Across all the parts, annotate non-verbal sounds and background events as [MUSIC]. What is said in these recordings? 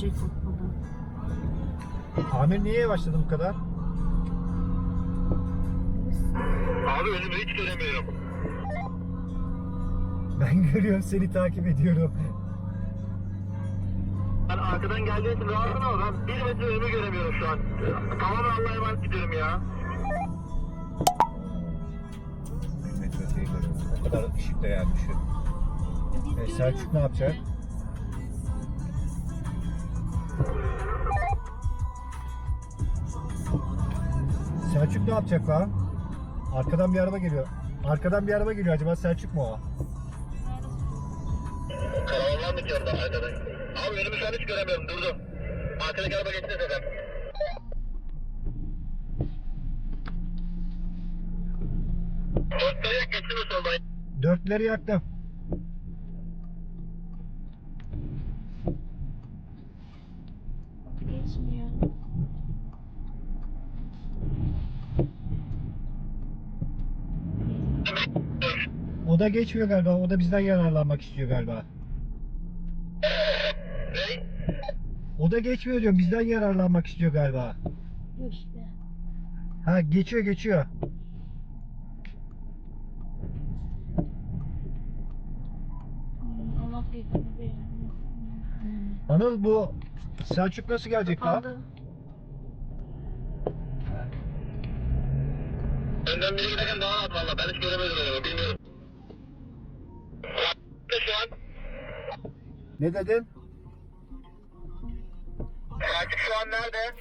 Dönecek baba. Amir niye yavaşladı bu kadar? Abi önümü hiç göremiyorum. Ben [LAUGHS] görüyorum seni takip ediyorum. Ben arkadan geldiği için rahatsın ama ben bir metre önümü göremiyorum şu an. Tamamen Allah'a emanet gidiyorum ya. Metroseyi görüyorum. O kadar ışıkta yani düşün. E, Selçuk ne yapacak? Selçuk ne yapacak lan? Arkadan bir araba geliyor. Arkadan bir araba geliyor. Acaba Selçuk mu o? Karavanlar mı diyorum da arkadan? Abi önümü şu an hiç göremiyorum durdum. Arkadaki araba geçti zaten. Geçti mi soldan? Dörtleri yaktım. Geçmiyor. O da geçmiyor galiba. O da bizden yararlanmak istiyor galiba. O da geçmiyor diyorum. Bizden yararlanmak istiyor galiba. İşte. Ha geçiyor geçiyor. Bilir. Anıl bu Selçuk nasıl gelecek lan? Kaldı. Önden biri giderken daha rahat valla. Ben hiç göremedim önümü bilmiyorum. Şu an Ne dedin? Selçuk şu an nerede?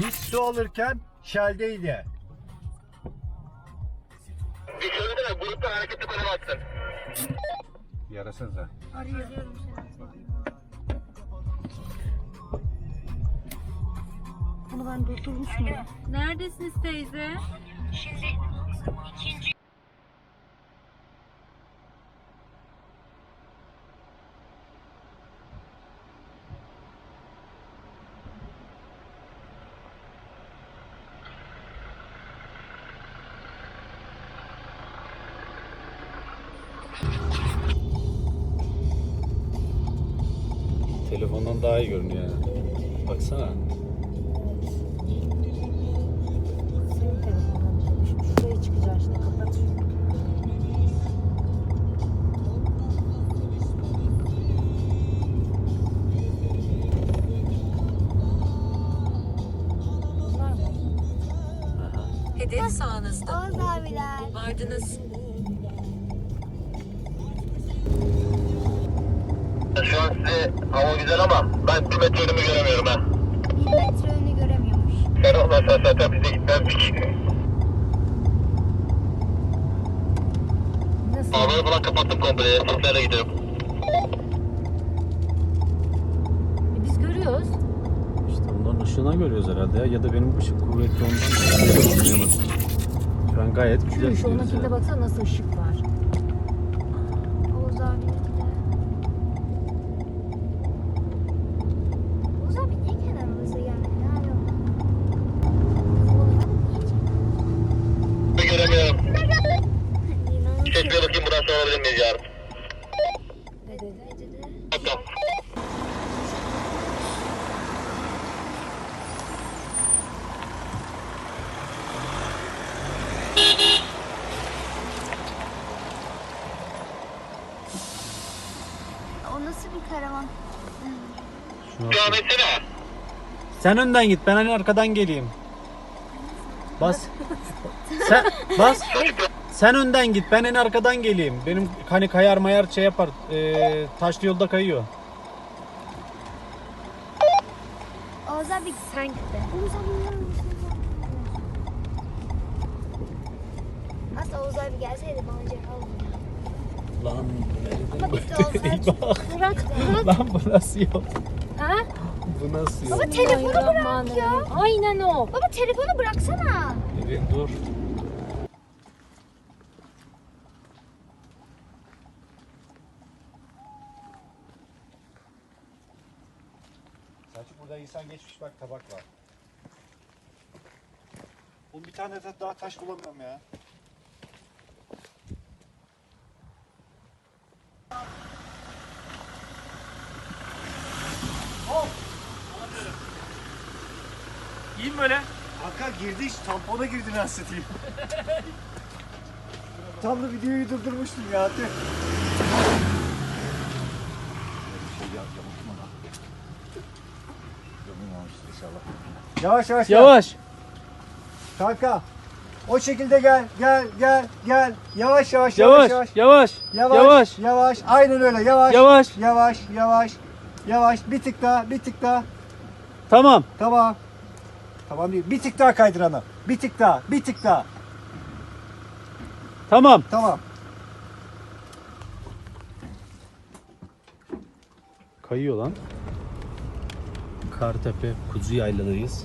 Biz su alırken Shell'deydi. Bir söylesene grupta hareketli konum atsın. Yarasınıza. Arıyorum. Bunu ben durdurmuşum ya. Neredesiniz teyze? Telefondan Hedef sağınızda. Oğuz abiler. Vardınız. Şu an size hava güzel ama ben bir metre önümü göremiyorum ha. Bir metre önü göremiyormuş. Sen olmasan zaten bize gitmezdik. Nasıl? Havaları falan kapattım komple. Sizlerle gidiyorum. E biz görüyoruz. İşte ışığına görüyoruz herhalde ya. Ya da benim ışık kuvvetli. Anlayamadım. Şu an gayet güzel Şu gidiyoruz onunkinde ya. baksana nasıl ışık var. Oğuz. Oğuz abi niye kenarımıza geldi? Ne alaka? Bir göremiyorum. İnanın Çeşmeye bakayım buradan sonra alabilir miyiz yarın? Ne dedi? Tamam. O nasıl bir karavan? Şuna Devam bak. etsene. Sen önden git. Ben hani arkadan geleyim. Bas. Sen bas. Sen önden git. Ben en arkadan geleyim. Benim hani kayar mayar şey yapar. Ee, taşlı yolda kayıyor. Oğuz abi sen git be. Oğuz abi? Aslında Oğuz abi gelseydi bana cevap olurdu. Lan Baba bitti Oğuz. Bırak. [LAUGHS] Bırak. Lan bu nasıl yol? Ha? Bu nasıl yol? Baba telefonu bırak ya. Aynen o. Baba telefonu bıraksana. Evet dur. Selçuk burada insan geçmiş bak tabak var. Oğlum bir tane de daha taş bulamıyorum ya. İyi mi böyle? Kanka girdi iş tampona girdi ben satayım. Tam da videoyu durdurmuştum ya. Tüh. Yavaş yavaş gel. Yavaş. Kanka. O şekilde gel, gel, gel, gel. Yavaş yavaş, Yavaş. yavaş, Yavaş. yavaş, Yavaş. yavaş. Aynen öyle, yavaş, Yavaş. yavaş, yavaş, yavaş. Bir tık daha, bir tık daha. Tamam. Tamam. Tamam değil. Bir tık daha kaydır ana. Bir tık daha, bir tık daha. Tamam. Tamam. Kayıyor lan. Kartepe Kuzu Yayladayız.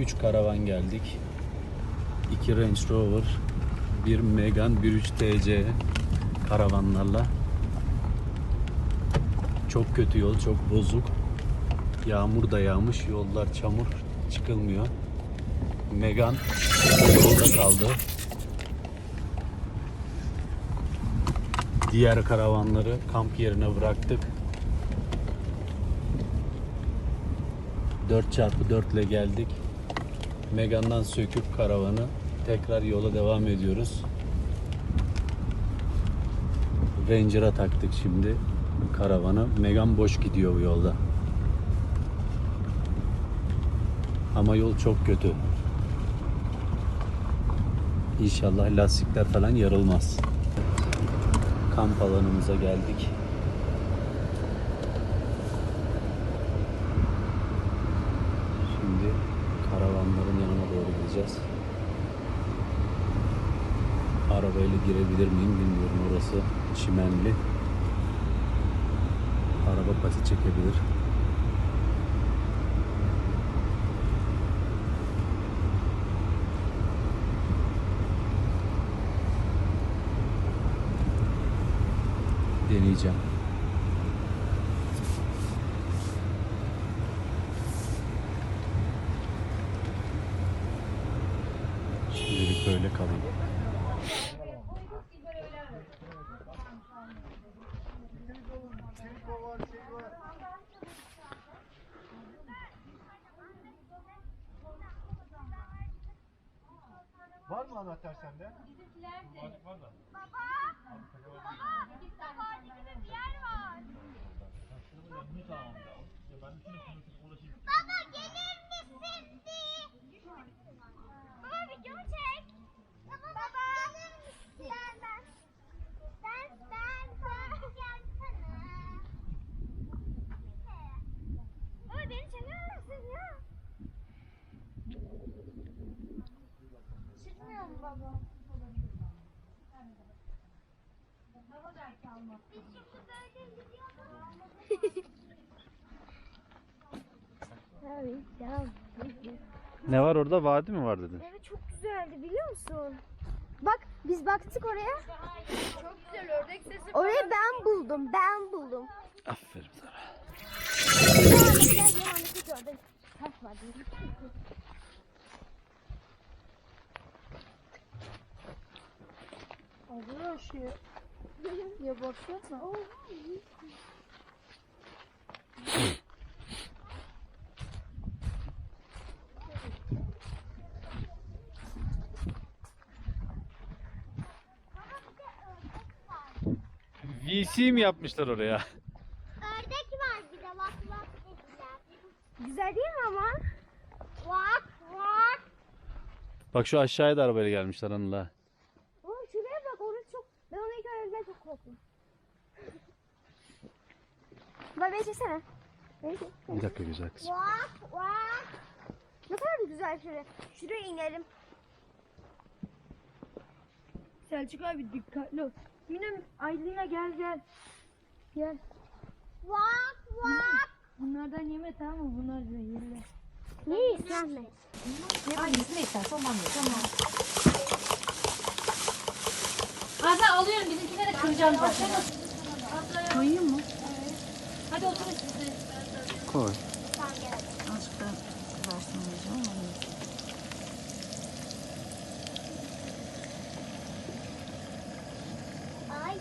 3 karavan geldik. 2 Range Rover, 1 Megane, 1 3 TC karavanlarla. Çok kötü yol, çok bozuk. Yağmur da yağmış, yollar çamur, çıkılmıyor. Megan yolda kaldı. Diğer karavanları kamp yerine bıraktık. 4x4 ile geldik. Megan'dan söküp karavanı tekrar yola devam ediyoruz. Ranger'a taktık şimdi karavanı. Megan boş gidiyor bu yolda. Ama yol çok kötü. İnşallah lastikler falan yarılmaz. Kamp alanımıza geldik. Şimdi karavanların yanına doğru gideceğiz. Arabayla girebilir miyim bilmiyorum. Orası çimenli. Araba pati çekebilir. Deneyeceğim. Şimdilik böyle kalayım. Var mı anahtar sende? Baba gelir misin? Baba videomu çek. Baba, gelir misin? Gel ben. Ben ben ben gelsene. Baba beni çeker misin ya? Çıkmıyor mu baba? Biz şimdi böyle gidiyoruz. [LAUGHS] Ya. Ne var orada? Vadi mi var dedin? Evet çok güzeldi biliyor musun? Bak biz baktık oraya. Çok güzel ördek sesi. Orayı ben buldum. Ben buldum. Aferin sana. Güzel yanındaki gördüm. Taş var değil VC mi yapmışlar oraya? Ördek var bir de bak bak dediler. Güzel değil mi ama? Bak bak. Bak şu aşağıya da arabayla gelmişler Anıl'a. Oğlum şuraya bak orası çok. Ben onu ilk öğrenirken çok korktum. Bak beni çeksene. Beni. Bir dakika güzel kızım. Bak bak. Ne kadar güzel şuraya. Şuraya inelim. Selçuk abi dikkatli ol. Mine Aylin'e gel gel. Gel. Vak vak. Bunlardan yeme tamam mı? Bunlar zehirli. Ne isterler? Hangisi ne istersen ondan ye. Tamam. Azra alıyorum bizimkilere kıracağım zaten. Koyayım mı? Hadi oturun siz de. Koy. Azıcık da kızarsın diyeceğim ama neyse. Ay.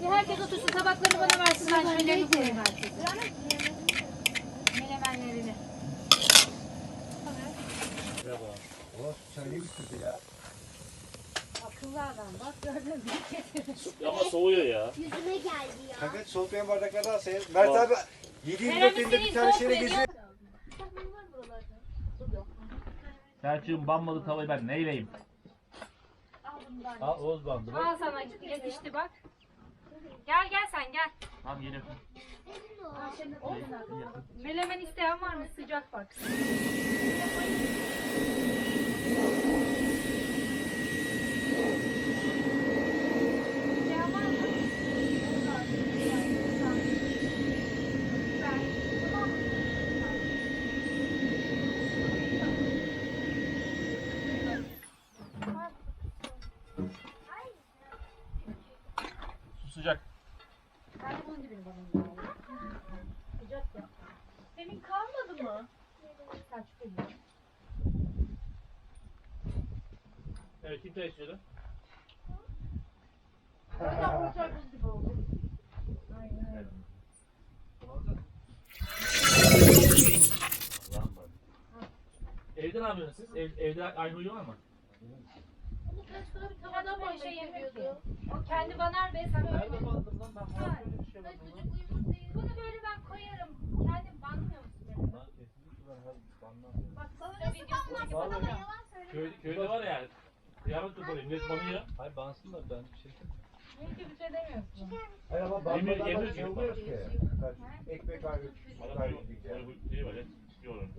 Bir herkes otursun tabaklarını bana versin ben şeylerini koyayım herkese. Menemenlerini. O çayı bitirdi ya. Akıllı adam bak gördün mü? Ama soğuyor ya. Yüzüme geldi ya. Kanka soğutmayan bardaklardan al senin. Mert abi 7 Herhalde 24 elinde senin bir tane şeyle geziyor. Selçuk'un banmadı tavayı ben neyleyim? Al Oğuz bandı. Al sana yakıştı bak. Gel gel sen gel. Tamam geliyorum. Melemen isteyen var mı? Sıcak bak. İsteyen var mı? Su sıcak. Ben de bunun dibini bana Sıcak ya. Senin kalmadı mı? Selçuk geliyor. Evet kim? Zaten olacak buz gibi oldu. Evet. Evde ne yapıyorsunuz siz? Ev, evde aynı uyuyor mı? Tavada böyle şey yapıyordu. O kendi banar be sen öyle. Nerede bandım lan? Ben bana böyle bir şey bandım lan. Bunu böyle ben koyarım. Kendim banmıyor musun Ben ben. Bak size videosunu çekip Vallahi. atamıyorum. Köy, köyde var ya. Yarın tutmalıyım. Millet banıyor. Hayır bansın da ben bir şey Hiçbir bir şey demiyorsun. Hayır ama Emir- bakmadan Emir da şey olmuyor bak. ki. Ekmek ayrı, Bana ayrı böyle diyeceğim. böyle bir şey var ya. Çıkıyorum.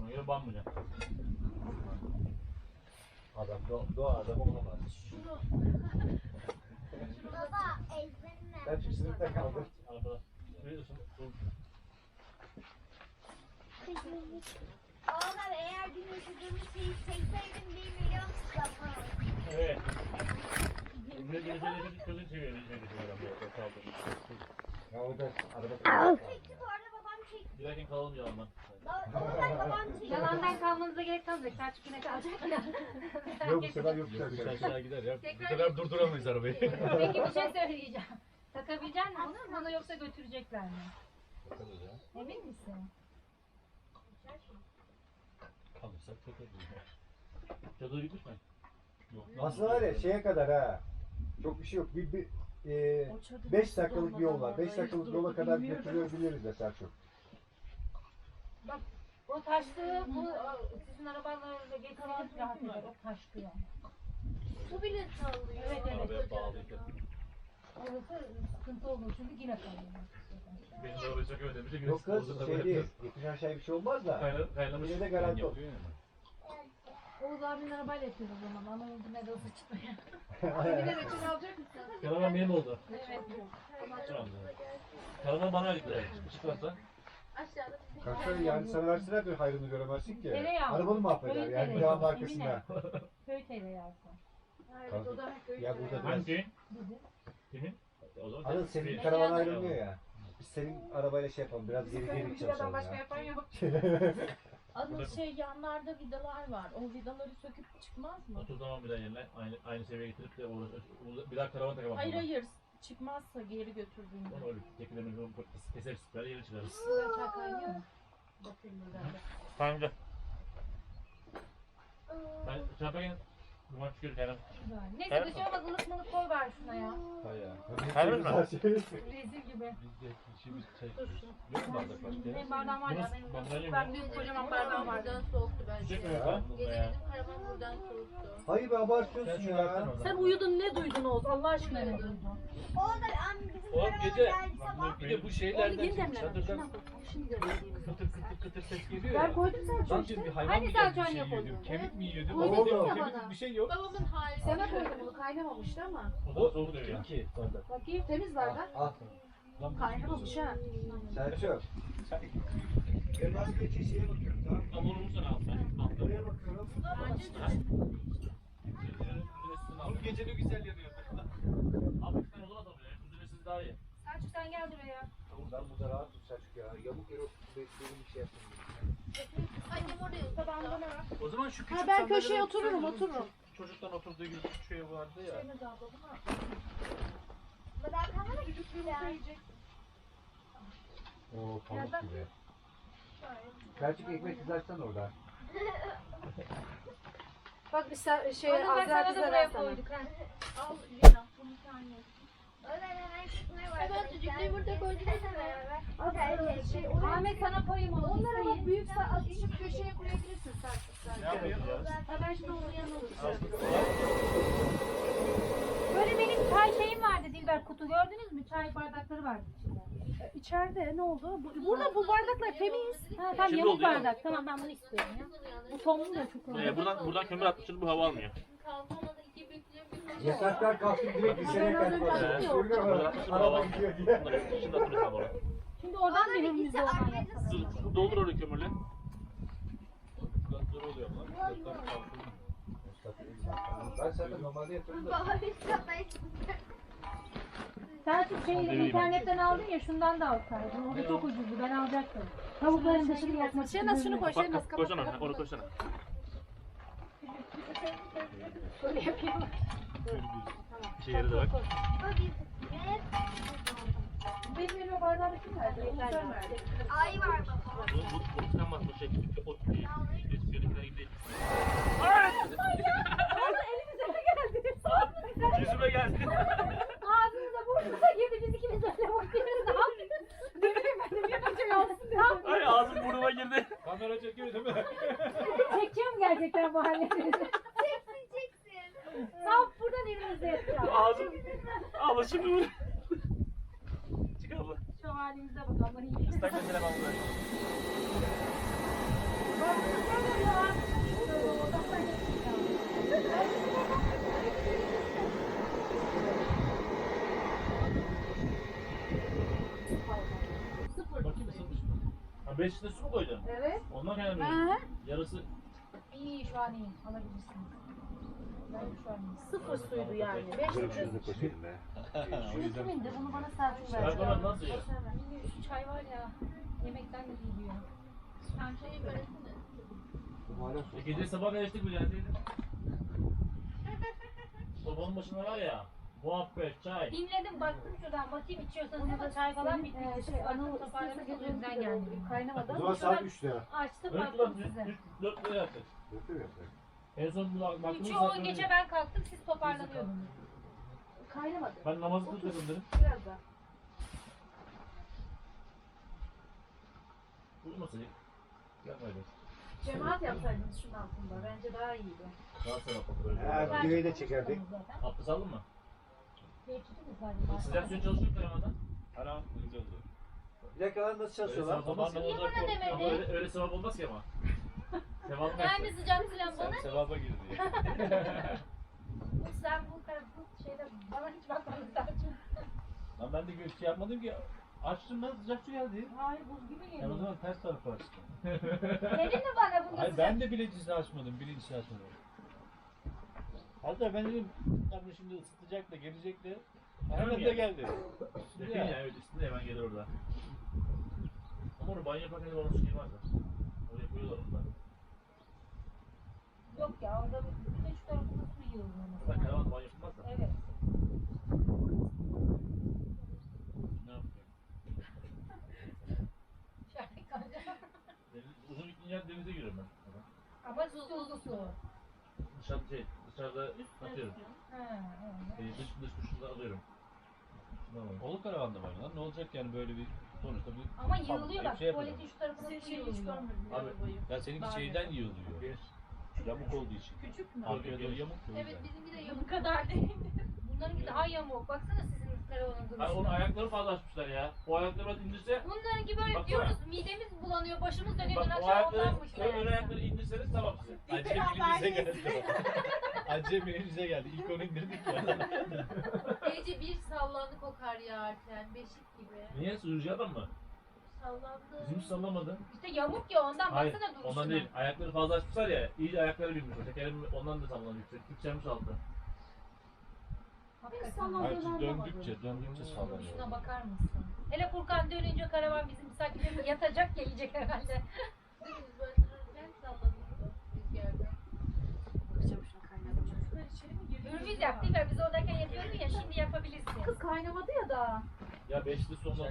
Ona göre banmayacağım. Adam, doğa, doğa adam olamaz. Baba ezberine. Sen şu sınıfta kaldın. Biliyorsun. bu- Oğlum eğer dün yaşadığımız şeyi çekseydim bir milyon yaparım. Evet. Emre geleceğine bir gözün çeviriyor. Ne. Ya o da araba Çekti bu arada babam çekti. Giderken kalalım yalandan. Oradan babam çekti. Yalandan kalmanıza gerek kalmayacak. Selçuk yine kalacak. [LAUGHS] Yok bu sefer yok. bu sefer. gider ya. Tekrar- Bu sefer durduramayız arabayı. Peki bir şey söyleyeceğim. Takabilecek misin bunu? Bana yoksa götürecekler mi? Bakarız ya. Emin misin? Kalırsak takarız. Çadır gitmiş mi? Yok. Aslında var ya şeye kadar ha. Çok bir şey yok. Bir, bir 5 dakikalık bir yol var. 5 dakikalık yola kadar götürülebiliriz de Selçuk. O taştığı bu sizin arabalarla getirilip rahat eder. O taştıyor. Su bile sallıyor. Evet evet. Arabaya. Orası sıkıntı olur çünkü yine kalıyor. Benim de arabayı çok ödemişim. Yok kız şey değil. Yokuş aşağı bir şey olmaz da. Kaynamış. Yine de garanti ol. Oğuz abinin arabayla yapıyoruz o zaman ama Oğuz'un ne de olsa çıkmıyor. [LAUGHS] Bir de reçel alacak mısın? Karavan benim oldu. Evet. Karavan bana verdikler. Çıkarsa. Kanka yani sana verseler de hayrını göremezsin ki. Tereyağı. Arabanı mahveder Köy yani tereyağı, dağın arkasında. Köy tereyağı. Evet o da köy Ya burada biraz. Hangi? Bizim. Anıl senin karavan ayrılmıyor ya. Biz senin arabayla şey yapalım biraz geri geri çalışalım başka ya. yapan yok. [LAUGHS] Anıl şey yanlarda vidalar var. O vidaları söküp çıkmaz mı? Otur zaman bir daha yerine aynı aynı seviyeye getirip de orada bir daha karavan takamam. Hayır hayır. Çıkmazsa geri götürdüğünde. Onu öyle tekilerini keser süper yeri çıkarırız. Çay kaynıyor mu? Bakayım buradan. Tamam güzel. Ben şey çıkıyor kaynar. Güzel. Neyse bir şey olmaz mılık koy ver şuna ya. Hayır. Harbi mi? Rezil gibi. Biz de işimiz çay içiyoruz. Yok mu bardak başka? Benim bardağım var ya. Benim bandalya mı? ben büyük kocaman bardağım var. soğuktu Sıcak mı ya? Gece gittim karavan buradan soğuktu. Hayır be abartıyorsun Sen ya. Sen uyudun ne duydun Oğuz? Allah aşkına ne duydun? O da am bizim O karavana gece geldi sabah. bir de bu şeylerden mi? çadırdan Şimdi kıtır kıtır kıtır ses geliyor Ben ya. koydum sen Lan bir hayvan Hani mı bir şey yapıyordu? yiyor diyorum. Kemik mi yiyor Koydun ya bana. bir şey yok. Babamın hali. Sana koydum bunu kaynamamıştı ama. O da soğuk diyor ya. ki bardak. Bakayım temiz bardak. Al. Kaynamamış ha. Selçuk. Ben vazgeçe şeye bakıyorum tamam mı? Sen al sen. Buraya bakıyorum. Oğlum gece ne güzel yanıyor. Abi sen o zaman tabii. Kuzunesiz daha iyi. Selçuk sen gel buraya. Oğlum ben burada rahatım Selçuk ya. Yamuk yere oturup bir şey yapayım. Annem oraya ver. O zaman şu küçük Ha ben köşeye otururum otururum. Çocuk- Çocuktan oturduğu gibi bir şey vardı ya. Kalmadı ki ya. Oo pamuk gibi. Selçuk ekmek kızartsan orada. Bak bir şey Azra kızar sana. Al Lina. Bunu sen Evet, çocukluğu burada koyduk. Ahmet sana koyayım onu. Onları bak büyük açıp köşeye koyabilirsin sen. Ne yapayım? Ha ben şimdi onun yanına. Böyle benim çay şeyim vardı Dilber kutu gördünüz mü? Çay bardakları vardı içinde. İçeride ne oldu? Bu, burada bu bardaklar temiz. Ha, tamam Şimdi yamuk oldu ya. bardak. Tamam ben bunu istiyorum ya. Bu tonlu da çok Ee, buradan buradan kömür atmışız bu hava almıyor. Yasaklar kalktı direkt Görüyor orada. musun? Araba gidiyor diye. Bunları şimdi oradan ayrı yapalım. Dur, dur, doldur orayı kömürle. Dur oluyor lan. Ben zaten normalde yatıyorum da. Baba biz kafayı Selçuk şey Son internetten aldın ya şundan da alsaydın. O da çok ucuzdu ben alacaktım. Tavukların dışını yakmak için. Şenaz şunu koy Şenaz bak, koysana, onu koysana. Şöyle yapayım. Bir şey yeri de bak. Benim elime bardağı kim verdi? Ay var baba. Bu, bu, bu sen bak bu şey, o, o, Eskiyordakiler gibi değil. Elimize ne geldi? Yüzüme geldi. Ağzımıza burnumuza girdi. Biz ikimiz öyle bakıyoruz. Ne yapıyoruz? Ne bileyim ben de bir bakacağım olsun. Ne yapıyoruz? Ay ağzım burnuma girdi. Kamera çekiyor değil mi? Çekeceğim gerçekten bu hallerinizi. Çeksin Ağzım. Abla şimdi vur. Çık abla. Şu halimize bak Allah'ın iyi. Islak buraya. Bak böyle. Bakayım ısıtmış mı? Ha 5 litre su mu koydun? Evet. Ondan. Hı. Yarısı İyi şu an iyi. Alabilirsiniz. Ben şu an iyi. Sıfır suydu yani. Beş litre. koşayım be. Şu kimin de bunu bana Selçuk Çay verdi. falan nasıl ya? Şu çay var ya. Yemekten de geliyor. Sen çayı versene. E, gece sabah geçtik bir gelseydin. [LAUGHS] Sobanın başında var ya. Muhabbet, çay. Dinledim baktım şuradan bakayım içiyorsanız ya da çay falan bitti. Şey, Anıl toparlamak yüzünden geldi. Kaynamadı. O zaman saat 3'te. Açtım Evet baktım size. 3 4 lira yaptık. Götür yapsak. En son bu baktığımız Üçü on geçe ben kalktım siz toparlanıyordunuz. Kaynamadı. Ben namazı kıldım dedim. Biraz da. Uyumasaydık. Yapmaydık. Cemaat yapsaydınız şunun altında. Bence daha iyiydi. Daha sevap olur. Ha, videoyu da çekerdik. Abdest aldın mı? Geçtiniz galiba. Sıcak suyu çalışıyor mu Ramazan? Hala güzel oldu. Bir dakika lan nasıl sevap olmaz. Niye bana demedin? öyle, öyle sevap olmaz ki ama. Sevap Yani sıcak filan bana. sevaba girdi. [LAUGHS] Sen bu kadar bu şeyde bana hiç bakmadın Selçuk. Lan ben de gö- şey yapmadım ki. Açtım ben sıcak su geldi. Hayır buz gibi Ben o geliyor. zaman ters tarafa açtım. Dedin mi bana bunu Hayır ben de bilinçli açmadım, bilinçli açmadım. Hatta ben dedim, tabii şimdi ısıtacak da gelecek de. Hemen de geldi. Yakın ya evet üstünde hemen gelir orada. Ama onu banyo yaparken de onun şeyi var da. Oraya koyuyorlar onu da. Yok ya orada bir de şu tarafında su yiyor Bak karavan banyo yapılmaz da. Evet. Ne yapıyor? [LAUGHS] Deniz, uzun gittiğin yer denize giriyorum ben. Ama tuzlu su. Dışarıda şey, dışarıda atıyorum. Ha, evet. Dış, dış duşunda alıyorum. Alıyorum. Olur karavanda var lan. Ne olacak yani böyle bir Sonuçta bu Ama Tamam, yığılıyor bir bak. şey. Tuvaletin şu tarafına su hiç yığılıyor. görmedim. Abi, ya seninki Daha şeyden yığılıyor. Yamuk olduğu için. Küçük mü? Arkaya doğru yamuk ya o Evet bizimki de Bu yamuk. kadar değil. Bunlarınki daha yamuk. Baksana sizin karavanın Ha, onun duruşuna. ayakları fazla açmışlar ya. O ayakları biraz indirse Bunlarınki böyle Bak, diyoruz midemiz bulanıyor, başımız dönüyor dön Bak o ayakları, ön, ön ayakları indirseniz tamam size. Acemiliğinize geldi. [LAUGHS] Acemiliğinize geldi. İlk onu indirdik ya. Gece bir sallandı kokar yağarken. Beşik gibi. Niye? Sürücüden mı? Sallandı. Bizim hiç sallamadı. İşte yamuk ya ondan Hayır, baksana duruşuna. ondan değil. Ayakları fazla açmışlar ya. İyice ayakları. O tekerim ondan da sallanıyor. Yüksek. Yükselmiş altı. Hakikaten. Hayır, döndükçe, döndükçe sallanıyor. Şuna bakar mısın? Hele Furkan dönünce karavan bizim misafirlerimiz yatacak ya yiyecek herhalde. [LAUGHS] içeri mi giriyor? Ürviz yap değil mi? Biz oradayken yapıyordun ya şimdi yapabilirsin. Kız kaynamadı ya da. Ya beşli sonunda var.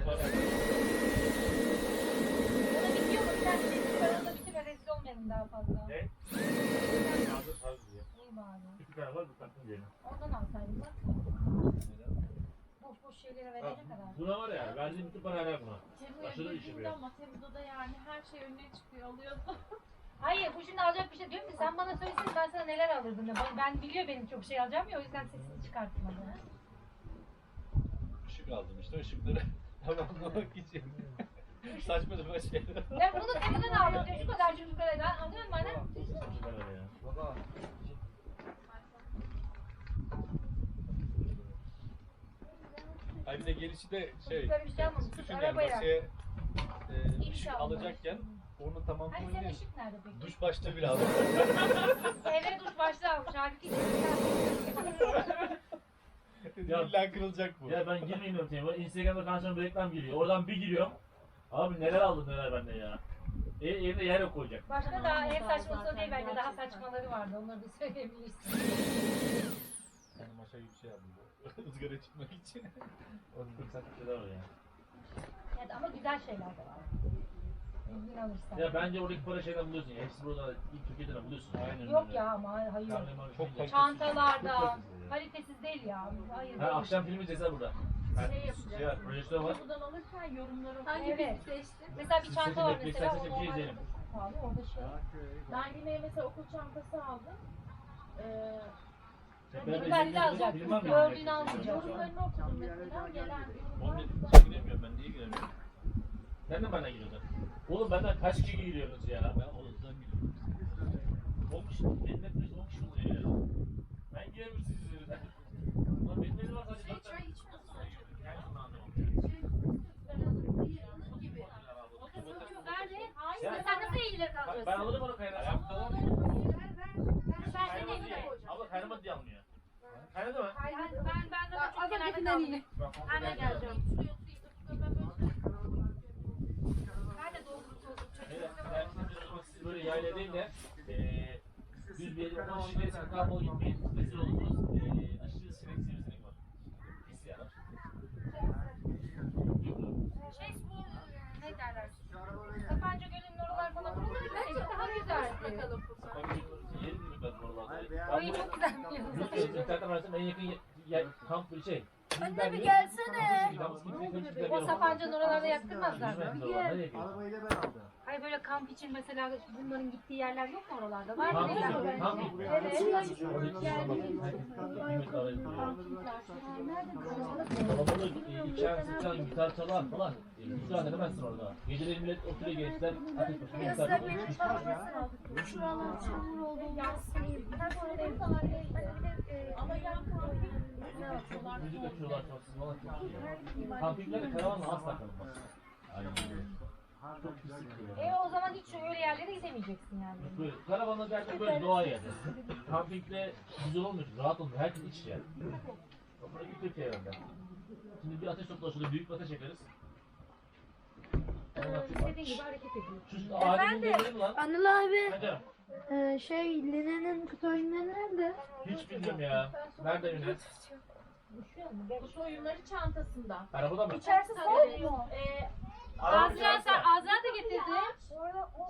Ona bitiyor mu? Sen de bizim karavanda bitir rezil olmayalım daha fazla. Ne? Hazır hazır diye. İyi bari. İki tane var bu takım diyelim. Ondan alsaydın bak. Boş boş şeylere verene kadar. Buna var ya. Verdiğim bütün para helal buna. Temmuz'a Aşırı işi girdiğinde biraz. ama Temmuz'da da yani her şey önüne çıkıyor alıyorsun. [LAUGHS] Hayır bu şimdi alacak bir şey diyorum ki sen bana söylesin ben sana neler alırdım ya. Ben, ben biliyor benim çok şey alacağım ya o yüzden sesini çıkartmadı. Işık aldım işte ışıkları [LAUGHS] tamamlamak için. [LAUGHS] Saçma sapan şeyler. Ben bunu aldım diyor şu kadar şu kadar. Ben anlıyorum bana. Ya. Ay bir de gelişi de şey. Çocuklara bir şey almamış. Kız Düşün yani arabaya. masaya e, İnşallah. alacakken onu Hani senin tamamlayınca ışık nerede peki? duş başlığı bile aldım. [LAUGHS] Eve duş başlığı almış. Halbuki [LAUGHS] Ya- İlla kırılacak bu. Ya ben girmeyeyim diyorum Temmuz'a. Instagram'da karşıma bir reklam geliyor. Oradan bir giriyorum. Abi neler aldın neler bende ya. E, evde yer yok koyacak. Başka daha en saçması değil bence daha saçmaları vardı. Onları da söyleyebilirsin. Yani maşa gibi bir şey aldım bu. [LAUGHS] Izgara çıkmak için. Fırsat bir şeyler var ya. Evet ama güzel şeyler de var. Alırsan. Ya bence oradaki para şeyden buluyorsun ya. Hepsi burada ilk Türkiye'den buluyorsun. Aynen Yok ya ama hayır. Çok Çok kalitesiz. Çantalarda. Kalitesiz değil ya. Hayır. Ha, akşam filmi izlesen burada. Ha, Şey yapacağız. Şey var. Buradan alırken yorumları Hangi Evet. seçtin? Mesela bir çanta var mesela. seçecek, O bir şey izleyelim. pahalı. Orada şey. Ben yine mesela okul çantası aldım. Ee, Bunu ben de alacaktım. Film var mı? Gördüğünü almayacaktım. yorumlarını okudum mesela. Gelen Onun yorumlar için ben niye giremiyorum? Sen de benden giriyorsun. Oğlum benden kaç kişi giriyorsunuz ya? Ben Oğuz'dan giriyorum. 10 kişi, benim hepimiz 10 kişi oluyor ya. Ben giremiyorum sizin yüzünüzden. Lan benim elim var sadece 4 tane. Yani bunu anlamadım. Sen nasıl eğilir kalıyorsun? Ben alırım onu kaynağı. Ayakta var. Ben eline diye. koyacağım. Abla kaynamadı diye almıyor. Kaynadı mı? Ben, ben, ben zaten çok kenarda kaldım. Ben de ben geleceğim. Ben de doldurup doldurup Evet, çekiyorum. De eee düz bir yere aşırı eski kapalı gitmeyin. Rezil olursunuz. Eee aşırı sinek sivrisinek var. Pis yarar. Şey bu ne derler? Sapanca Gölü'nün oralar falan buralar bence daha güzeldi. bakalım. Bak, yeri gibi ben oralarda. Orayı çok güzel biliyorum. Dışı internetten ararsam en yakın ye- yer, kamp bir şey. Anne bir gelsene. O Sapanca'nın oralarda yaktırmazlar mı? Arabayı Hayır böyle kamp için mesela bunların gittiği yerler yok mu oralarda? Var mı? Kamp kamp. Evet. E, içen sıçan, gitar çalan falan. E, Müsaade edemezsin orada. Geceleri millet oturuyor gençler. Ateş başında gitar çalıyor. çalışmasın. Şuralar çamur oldu. Yansıyım. Ama yan Müzik açıyorlar çok siz falan çok iyi. Kampinglerde karavanla asla kalınmaz. Aynen öyle. Çok pis sıkıyor. E o zaman hiç öyle yerlere gidemeyeceksin yani. Böyle karavanla derken böyle doğa yerde. Kampingde güzel olmuyor, rahat olmuyor. Herkes iç yer. Burası bir Türkiye herhalde. Şimdi bir ateş topla şurada büyük bir ateş yakarız. Ee, İstediğin gibi hareket ediyorsun. Şu ağacın verelim lan. Anıl abi Hadi. e, şey Line'nin kutu oyunu nerede? Hiç bilmiyorum ya. Nerede yine? Düşüyor mu? kutu oyunları çantasında. Arabada mı? İçerisi soğuk mu? Ee, Azra sen Azra da getirdi.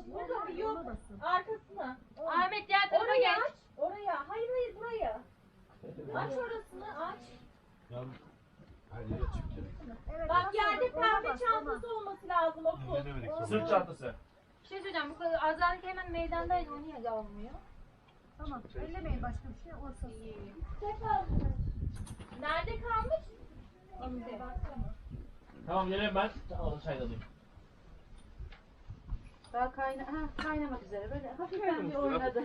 burada mı? Yok. Arkasına. Ahmet diğer tarafa Oraya gel. aç. Oraya. Hayır hayır buraya. Aç orasını aç. Her yere çık ya. Bak yerde pembe çantası olması Sırt çantası. Bir şey söyleyeceğim. Bu kadar Azra'nınki hemen meydandaydı. O niye almıyor? Tamam. Ellemeyin başka bir şey. Olsun. Nerede kalmış? Tamam geliyorum ben. Alın çay da alayım. Daha kayna ha, kaynamak üzere. Böyle hafiften bir oynadı.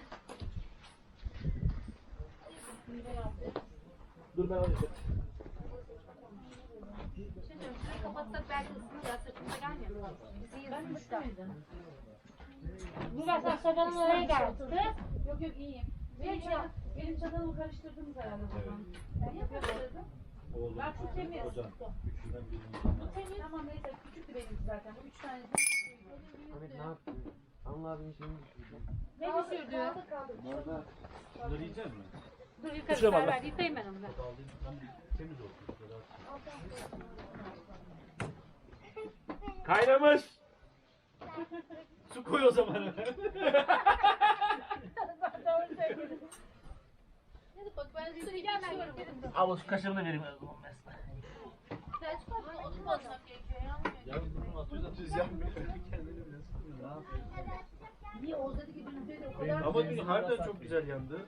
Dur ben alayım. Bir şey kapatsak belki ısınır ya. Sırtımıza gelmiyor mu? Bizi yırtmışlar. Sen sakalın oraya gel. Yok yok iyiyim. Benim, çad- benim çadalımı karıştırdınız herhalde o zaman. Ben karıştırdım? Oğlum, Bak şu temiz. hocam, üçünden birini. Bu temiz. Tamam neyse küçüktü benimki zaten. Bu üç tane. Ahmet ne yaptın? Anla abinin şeyini. Ne düşürdü? Orada Bunları yiyecek mi? Dur yukarı ver ver. Yıkayayım ben onu. ben. Temiz olsun. [LAUGHS] Kaynamış. Su koy o zaman. [LAUGHS] Hadi bak ben suyu geçiyorum. Al o su kaşığını vereyim. Sen çıkartma odun mu atmak gerekiyor ya? Ya biz bunu atıyoruz atıyoruz yanmıyor. Kendini bile sıkmıyor. Ne yapıyor? Niye Oğuz'daki görüntüyü de o kadar Ama dün harbiden çok güzel yandı.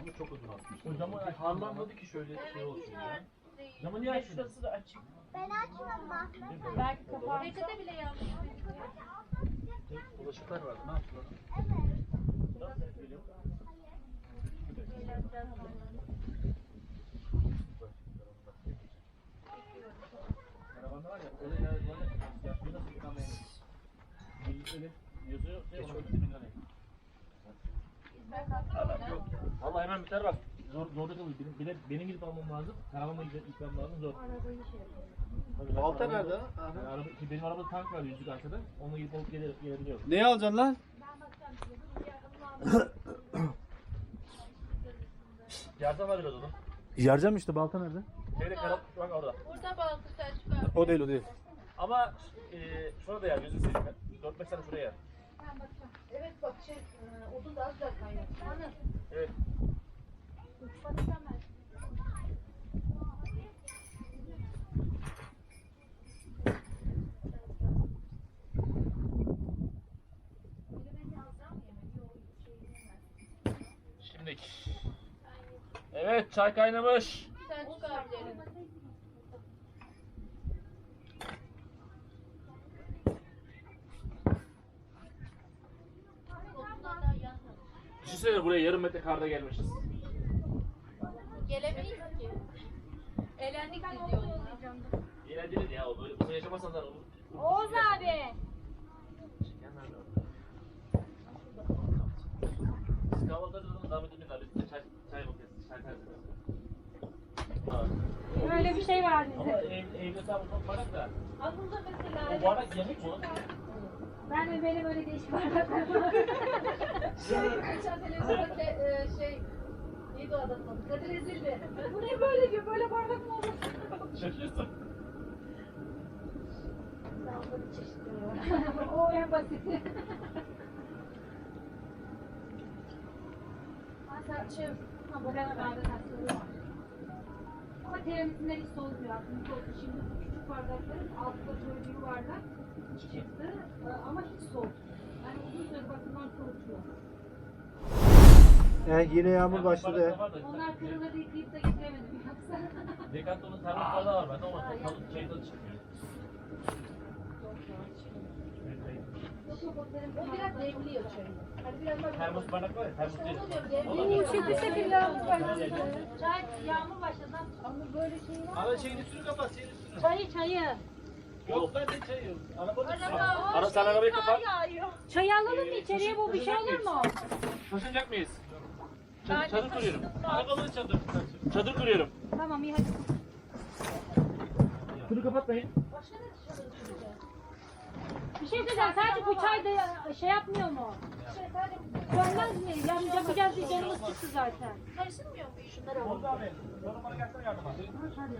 Ama çok odun atmış. O zaman Harlanmadı ki şöyle şey olsun ya. Camı niye açtın? da açık. Ben açmadım Ahmet. Belki kapağı. Peçete bile yanmıyor. Bulaşıklar vardı. Ne yaptılar? Karavanda var ya. Öyle ya. Böyle. Ya şunu nasıl yıkamayın? Bilgisayarı yazıyor. Şey onu bitti bilgilerini. Valla hemen biter bak. Zor, zorda kalır. Benim, benim, benim gidip almam lazım. Karavanla gidip gitmem lazım zor. Tabii, Balta araba- nerede? Yani araba, benim arabada tank var yüzlük arkada. Onunla gidip alıp gele, gelebiliyorum. Neyi alacaksın lan? Yardım var biraz onu. Yaracağım işte balta nerede? Şeyde karan, şu an orada. Burada balık sen çıkar. O değil o değil. Ama e, şurada yer gözünü seveyim. 4-5 tane şuraya. Evet bak şey e, odun da az kaynıyor. Anne. Evet. Şimdi. Evet çay kaynamış. Sen çıkabilirim. Düşünsene buraya yarım metre karda gelmişiz. Gelemeyiz ki. Eğlendik biz diyoruz. Eğlenceli ya böyle. Bunu yaşamazsan da olur. Oğuz abi. Siz kahvaltıda da davet edin abi. Size Çay, çay bakıyoruz. Çay tarzı. Öyle bir şey vardı. Ama ev, evde sağ çok bardak da. Aklımda mesela O bardak yemek mi? Ben de benim öyle değişik bardaklarım var. [LAUGHS] geçen televizyonda te, e, şey neydi o adamın adı? Kadir Ezildi. Bu ne böyle diyor? Böyle bardak mı olur? Şaşıyorsun. [LAUGHS] o en basiti. Hatta şey, ha bu kadar bardakları var. Ama teremitinde hiç soğutmuyor olsun. Şimdi bu küçük bardakların altta böyle bir bardak çıktı ama hiç soğutmuyor. Yani uzun süre bakımdan soğutuyor. He yine yağmur başladı. Onlar kırılır yıkayıp da getiremedim yoksa. Decathlon'un termos bardağı var bende ama tadı şey tadı çıkmıyor. O biraz demliyor. Hani biraz bak. Termos bardak var ya termos değil. Demliyor. şekil şekil yağmur başladı. Çay yağmur başladı. Ama böyle şey var. Ara şeyin üstünü kapat şeyin üstünü. Çayı çayı. Yok ben de çay yok. Arabada Araba Ara sen arabayı kapat. Çayı alalım mı içeriye bu bir şey olur mu? Taşınacak mıyız? Çadır, çadır kuruyorum. Arabalı çadır. Çadır kuruyorum. Tamam iyi hadi. Şunu kapatmayın. Bir şey söyleyeceğim sadece bu çay da şey yapmıyor mu? Sönmez mi? Yani yapacağız diye canımız çıktı zaten. Karıştırmıyor mu şunları? Oldu abi. Sonra bana gelsene yardıma. Ha, hadi.